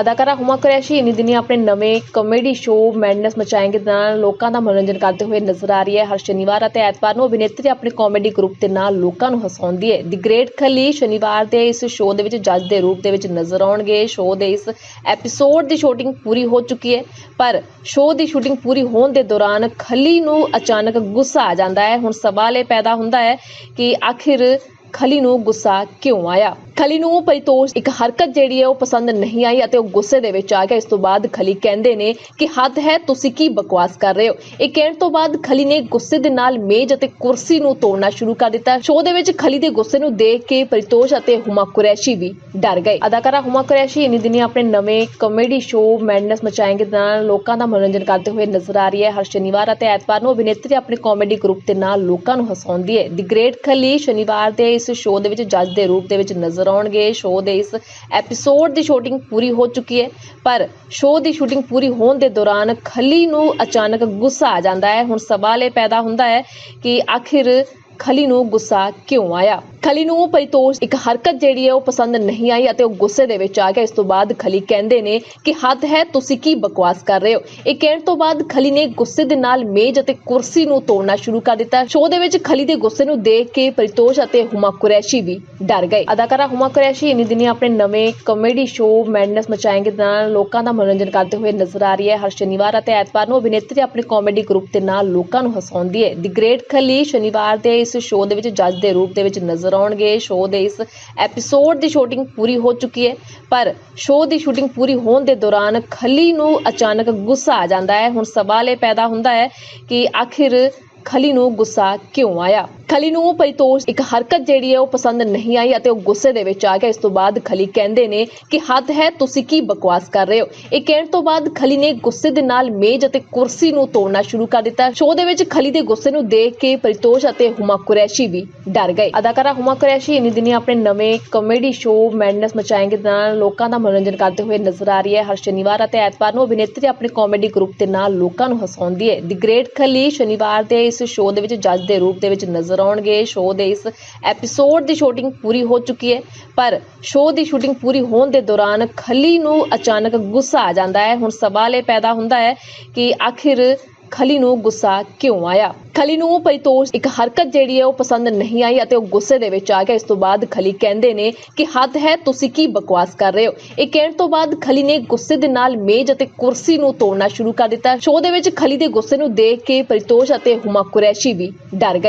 ਅਦਾਕਾਰਾ ਹੁਮਾ ਕੁਰੈਸ਼ੀ ਇਨੀ ਦਿਨੀ ਆਪਣੇ ਨਵੇਂ ਕਾਮੇਡੀ ਸ਼ੋਅ ਮੈਡਨੈਸ ਮਚਾਏਂਗੇ ਦੇ ਨਾਲ ਲੋਕਾਂ ਦਾ ਮਨੋਰੰਜਨ ਕਰਦੇ ਹੋਏ ਨਜ਼ਰ ਆ ਰਹੀ ਹੈ। ਹਰ ਸ਼ਨੀਵਾਰ ਅਤੇ ਐਤਵਾਰ ਨੂੰ ਅਭਿਨੇਤਰੀ ਆਪਣੇ ਕਾਮੇਡੀ ਗਰੁੱਪ ਦੇ ਨਾਲ ਲੋਕਾਂ ਨੂੰ ਹਸਾਉਂਦੀ ਹੈ। ਦੀ ਗ੍ਰੇਟ ਖਲੀ ਸ਼ਨੀਵਾਰ ਦੇ ਇਸ ਸ਼ੋਅ ਦੇ ਵਿੱਚ ਜੱਜ ਦੇ ਰੂਪ ਦੇ ਵਿੱਚ ਨਜ਼ਰ ਆਉਣਗੇ। ਸ਼ੋਅ ਦੇ ਇਸ ਐਪੀਸੋਡ ਦੀ ਸ਼ੂਟਿੰਗ ਪੂਰੀ ਹੋ ਚੁੱਕੀ ਹੈ, ਪਰ ਸ਼ੋਅ ਦੀ ਸ਼ੂਟਿੰਗ ਪੂਰੀ ਹੋਣ ਦੇ ਦੌਰਾਨ ਖਲੀ ਨੂੰ ਅਚਾਨਕ ਗੁੱਸਾ ਆ ਜਾਂਦਾ ਹੈ। ਹੁਣ ਸਵਾਲ ਇਹ ਪੈਦਾ ਹੁੰਦਾ ਹੈ ਕਿ ਆਖਿਰ ਖਲੀ ਨੂੰ ਗੁੱਸਾ ਕਿਉਂ ਆਇਆ? ਖਲੀ ਨੂੰ ਪਰਿਤੋਸ਼ ਇੱਕ ਹਰਕਤ ਜਿਹੜੀ ਹੈ ਉਹ ਪਸੰਦ ਨਹੀਂ ਆਈ ਅਤੇ ਉਹ ਗੁੱਸੇ ਦੇ ਵਿੱਚ ਆ ਗਿਆ। ਇਸ ਤੋਂ ਬਾਅਦ ਖਲੀ ਕਹਿੰਦੇ ਨੇ ਕਿ ਹੱਦ ਹੈ, ਤੁਸੀਂ ਕੀ ਬਕਵਾਸ ਕਰ ਰਹੇ ਹੋ? ਇਹ ਕਹਿਣ ਤੋਂ ਬਾਅਦ ਖਲੀ ਨੇ ਗੁੱਸੇ ਦੇ ਨਾਲ ਮੇਜ਼ ਅਤੇ ਕੁਰਸੀ ਨੂੰ ਤੋੜਨਾ ਸ਼ੁਰੂ ਕਰ ਦਿੱਤਾ। ਸ਼ੋਅ ਦੇ ਵਿੱਚ ਖਲੀ ਦੇ ਗੁੱਸੇ ਨੂੰ ਦੇਖ ਕੇ ਪਰਿਤੋਸ਼ ਅਤੇ ਹੁਮਾ ਕੁਰੈਸ਼ੀ ਵੀ ਡਰ ਗਏ। ਅਦਾਕਾਰਾ ਹੁਮਾ ਕੁਰੈਸ਼ੀ ਇਨੀ ਦਿਨੀ ਆਪਣੇ ਨਵੇਂ ਕਾਮੇਡੀ ਸ਼ੋਅ ਮੈਡਨੈਸ ਮਚਾਏਂਗੇ ਨਾਲ ਲੋਕਾਂ ਦਾ ਮਨੋਰੰਜਨ ਕਰਦੇ ਹੋਏ ਨਜ਼ਰ ਆ ਰਹੀ ਹੈ। ਹਰ ਸ਼ਨੀਵਾਰ ਅਤੇ ਐਤਵਾਰ ਨੂੰ ਅਭਿਨੇਤਰੀ ਆਪਣੇ ਕਾਮੇਡੀ ਗਰੁੱਪ ਦੇ ਨਾਲ ਲੋਕਾਂ ਨੂੰ ਹਸਾਉਂਦੀ ਹੈ। ਦੀ ਗ੍ਰੇਟ ਖਲੀ ਸ਼ਨੀਵਾਰ ਦੇ ਇਸ ਸ਼ੋਅ ਦੇ ਵਿੱਚ ਜੱਜ ਦੇ ਰੂਪ ਦੇ ਵਿੱਚ ਨਜ਼ਰ ਆਉਣਗੇ। ਸ਼ੋਅ ਦੇ ਇਸ ਐਪੀਸੋਡ ਦੀ ਸ਼ੂਟਿੰਗ ਪੂਰੀ ਹੋ ਚੁੱਕੀ ਹੈ, ਪਰ ਸ਼ੋਅ ਦੀ ਸ਼ੂਟਿੰਗ ਪੂਰੀ ਹੋਣ ਦੇ ਦੌਰਾਨ ਖਲੀ ਨੂੰ ਅਚਾਨਕ ਗੁੱਸਾ ਆ ਜਾਂਦਾ ਹੈ। ਹੁਣ ਸਵਾਲ ਇਹ ਪੈਦਾ ਹੁੰਦਾ ਹੈ ਕਿ ਆਖਿਰ ਖਲੀ ਨੂੰ ਗੁੱਸਾ ਕਿਉਂ ਆਇਆ? ਖਲੀ ਨੂੰ ਪਰਿਤੋਸ਼ ਇੱਕ ਹਰਕਤ ਜਿਹੜੀ ਹੈ ਉਹ ਪਸੰਦ ਨਹੀਂ ਆਈ ਅਤੇ ਉਹ ਗੁੱਸੇ ਦੇ ਵਿੱਚ ਆ ਗਿਆ। ਇਸ ਤੋਂ ਬਾਅਦ ਖਲੀ ਕਹਿੰਦੇ ਨੇ ਕਿ ਹੱਦ ਹੈ, ਤੁਸੀਂ ਕੀ ਬਕਵਾਸ ਕਰ ਰਹੇ ਹੋ? ਇਹ ਕਹਿਣ ਤੋਂ ਬਾਅਦ ਖਲੀ ਨੇ ਗੁੱਸੇ ਦੇ ਨਾਲ ਮੇਜ਼ ਅਤੇ ਕੁਰਸੀ ਨੂੰ ਤੋੜਨਾ ਸ਼ੁਰੂ ਕਰ ਦਿੱਤਾ। ਸ਼ੋਅ ਦੇ ਵਿੱਚ ਖਲੀ ਦੇ ਗੁੱਸੇ ਨੂੰ ਦੇਖ ਕੇ ਪਰਿਤੋਸ਼ ਅਤੇ ਹੁਮਾ ਕੁਰੈਸ਼ੀ ਵੀ ਡਰ ਗਏ। ਅਦਾਕਾਰਾ ਹੁਮਾ ਕੁਰੈਸ਼ੀ ਇਨੀ ਦਿਨੀ ਆਪਣੇ ਨਵੇਂ ਕਾਮੇਡੀ ਸ਼ੋਅ ਮੈਡਨੈਸ ਮਚਾਏਂਗੇ ਨਾਲ ਲੋਕਾਂ ਦਾ ਮਨੋਰੰਜਨ ਕਰਦੇ ਹੋਏ ਨਜ਼ਰ ਆ ਰਹੀ ਹੈ। ਹਰ ਸ਼ਨੀਵਾਰ ਅਤੇ ਐਤਵਾਰ ਨੂੰ ਅਭਿਨੇਤਰੀ ਆਪਣੇ ਕਾਮੇਡੀ ਗਰੁੱਪ ਦੇ ਨਾਲ ਲੋਕਾਂ ਨੂੰ ਹਸਾਉਂਦੀ ਹੈ। ਦੀ ਗ੍ਰੇਟ ਖਲੀ ਸ਼ਨੀਵਾਰ ਦੇ ਇਸ ਸ਼ੋਅ ਦੇ ਵਿੱਚ ਜੱਜ ਦੇ ਰੂਪ ਦੇ ਵਿੱਚ ਨਜ਼ਰ ਆਉਣਗੇ ਸ਼ੋਅ ਦੇ ਇਸ ਐਪੀਸੋਡ ਦੀ ਸ਼ੂਟਿੰਗ ਪੂਰੀ ਹੋ ਚੁੱਕੀ ਹੈ। ਪਰ ਸ਼ੋਅ ਦੀ ਸ਼ੂਟਿੰਗ ਪੂਰੀ ਹੋਣ ਦੇ ਦੌਰਾਨ ਖਲੀ ਨੂੰ ਅਚਾਨਕ ਗੁੱਸਾ ਆ ਜਾਂਦਾ ਹੈ। ਹੁਣ ਸਵਾਲ ਇਹ ਪੈਦਾ ਹੁੰਦਾ ਹੈ ਕਿ ਆਖਿਰ ਖਲੀ ਨੂੰ ਗੁੱਸਾ ਕਿਉਂ ਆਇਆ? ਖਲੀ ਨੂੰ ਪਰਿਤੋਸ਼ ਇੱਕ ਹਰਕਤ ਜਿਹੜੀ ਹੈ ਉਹ ਪਸੰਦ ਨਹੀਂ ਆਈ ਅਤੇ ਉਹ ਗੁੱਸੇ ਦੇ ਵਿੱਚ ਆ ਗਿਆ। ਇਸ ਤੋਂ ਬਾਅਦ ਖਲੀ ਕਹਿੰਦੇ ਨੇ ਕਿ ਹੱਦ ਹੈ, ਤੁਸੀਂ ਕੀ ਬਕਵਾਸ ਕਰ ਰਹੇ ਹੋ? ਇਹ ਕਹਿਣ ਤੋਂ ਬਾਅਦ ਖਲੀ ਨੇ ਗੁੱਸੇ ਦੇ ਨਾਲ ਮੇਜ਼ ਅਤੇ ਕੁਰਸੀ ਨੂੰ ਤੋੜਨਾ ਸ਼ੁਰੂ ਕਰ ਦਿੱਤਾ। ਸ਼ੋਅ ਦੇ ਵਿੱਚ ਖਲੀ ਦੇ ਗੁੱਸੇ ਨੂੰ ਦੇਖ ਕੇ ਪਰਿਤੋਸ਼ ਅਤੇ ਹੁਮਾ ਕੁਰੈਸ਼ੀ ਵੀ ਡਰ ਗਏ। ਅਦਾਕਾਰਾ ਹੁਮਾ ਕੁਰੈਸ਼ੀ ਇਨੀ ਦਿਨੀ ਆਪਣੇ ਨਵੇਂ ਕਾਮੇਡੀ ਸ਼ੋਅ ਮੈਡਨੈਸ ਮਚਾਏਂਗੇ ਨਾਲ ਲੋਕਾਂ ਦਾ ਮਨੋਰੰਜਨ ਕਰਦੇ ਹੋਏ ਨਜ਼ਰ ਆ ਰਹੀ ਹੈ। ਹਰ ਸ਼ਨੀਵਾਰ ਅਤੇ ਐਤਵਾਰ ਨੂੰ ਅਭਿਨੇਤਰੀ ਆਪਣੇ ਕਾਮੇਡੀ ਗਰੁੱਪ ਦੇ ਨਾਲ ਲੋਕਾਂ ਨੂੰ ਹਸਾਉਂਦੀ ਹੈ। ਦੀ ਗ੍ਰੇਟ ਖਲੀ ਸ਼ਨੀਵਾਰ ਦੇ ਇਸ ਸ਼ੋਅ ਦੇ ਵਿੱਚ ਜੱਜ ਦੇ ਰੂਪ ਦੇ ਵਿੱਚ ਨਜ਼ਰ ਆਉਣਗੇ ਸ਼ੋਅ ਦੇ ਇਸ ਐਪੀਸੋਡ ਦੀ ਸ਼ੂਟਿੰਗ ਪੂਰੀ ਹੋ ਚੁੱਕੀ ਹੈ। ਪਰ ਸ਼ੋਅ ਦੀ ਸ਼ੂਟਿੰਗ ਪੂਰੀ ਹੋਣ ਦੇ ਦੌਰਾਨ ਖਲੀ ਨੂੰ ਅਚਾਨਕ ਗੁੱਸਾ ਆ ਜਾਂਦਾ ਹੈ। ਹੁਣ ਸਵਾਲ ਇਹ ਪੈਦਾ ਹੁੰਦਾ ਹੈ ਕਿ ਆਖਿਰ ਖਲੀ ਨੂੰ ਗੁੱਸਾ ਕਿਉਂ ਆਇਆ? ਖਲੀ ਨੂੰ ਪਰਿਤੋਸ਼ ਇੱਕ ਹਰਕਤ ਜਿਹੜੀ ਹੈ ਉਹ ਪਸੰਦ ਨਹੀਂ ਆਈ ਅਤੇ ਉਹ ਗੁੱਸੇ ਦੇ ਵਿੱਚ ਆ ਗਿਆ। ਇਸ ਤੋਂ ਬਾਅਦ ਖਲੀ ਕਹਿੰਦੇ ਨੇ ਕਿ ਹੱਦ ਹੈ, ਤੁਸੀਂ ਕੀ ਬਕਵਾਸ ਕਰ ਰਹੇ ਹੋ? ਇਹ ਕਹਿਣ ਤੋਂ ਬਾਅਦ ਖਲੀ ਨੇ ਗੁੱਸੇ ਦੇ ਨਾਲ ਮੇਜ਼ ਅਤੇ ਕੁਰਸੀ ਨੂੰ ਤੋੜਨਾ ਸ਼ੁਰੂ ਕਰ ਦਿੱਤਾ। ਸ਼ੋਅ ਦੇ ਵਿੱਚ ਖਲੀ ਦੇ ਗੁੱਸੇ ਨੂੰ ਦੇਖ ਕੇ ਪਰਿਤੋਸ਼ ਅਤੇ ਹੁਮਾ ਕੁਰੈਸ਼ੀ ਵੀ ਡਰ ਗਏ।